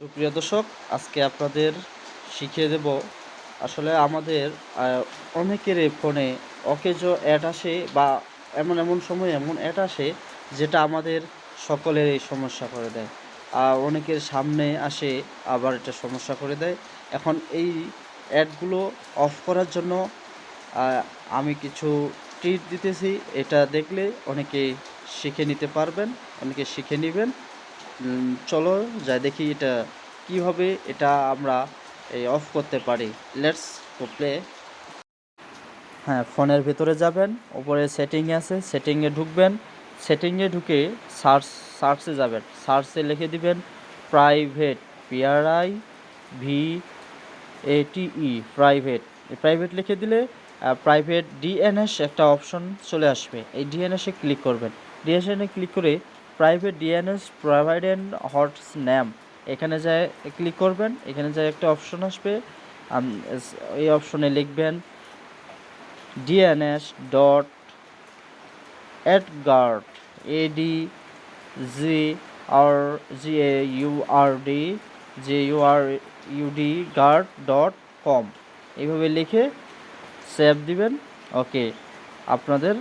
প্রিয় দর্শক আজকে আপনাদের শিখিয়ে দেব আসলে আমাদের আহ, অনেকেরই ফোনে অকেজো অ্যাড আসে বা এমন এমন সময় এমন অ্যাড আসে যেটা আমাদের সকলের এই সমস্যা করে দেয়। আর অনেকের সামনে আসে আবার এটা সমস্যা করে দেয়। এখন এই অ্যাডগুলো অফ করার জন্য আমি কিছু ট্রিট দিতেছি। এটা দেখলে অনেকে শিখে নিতে পারবেন অনেকে শিখে নেবেন। চলো, যাই দেখি এটা কীভাবে এটা আমরা, এই অফ করতে পারি। লেটস প্লে হ্যাঁ ফোনের ভিতরে যাবেন, উপরে সেটিং আছে সেটিংয়ে ঢুকবেন। সেটিংয়ে ঢুকে সার্চ সার্চে যাবেন। সার্চে লিখে দিবেন private P R I V এটিই প্রাইভেট প্রাইভেট লিখে দিলে প্রাইভেট ডিএনএস একটা অপশন চলে আসবে। এই ডিএনএসে ক্লিক করবেন। ডিএনএসে ক্লিক করে প্রাইভেট ডিএনএস প্রোভাইডেড হটস নেম এখানে যায় ক্লিক করবেন, এখানে যায় একটা অপশন আসবে। এই অপশনে লিখবেন DNS dot AdGuard A D G R G A U R D J U R U D guard dot com এইভাবে লিখে সেভ দিবেন। ওকে আপনাদের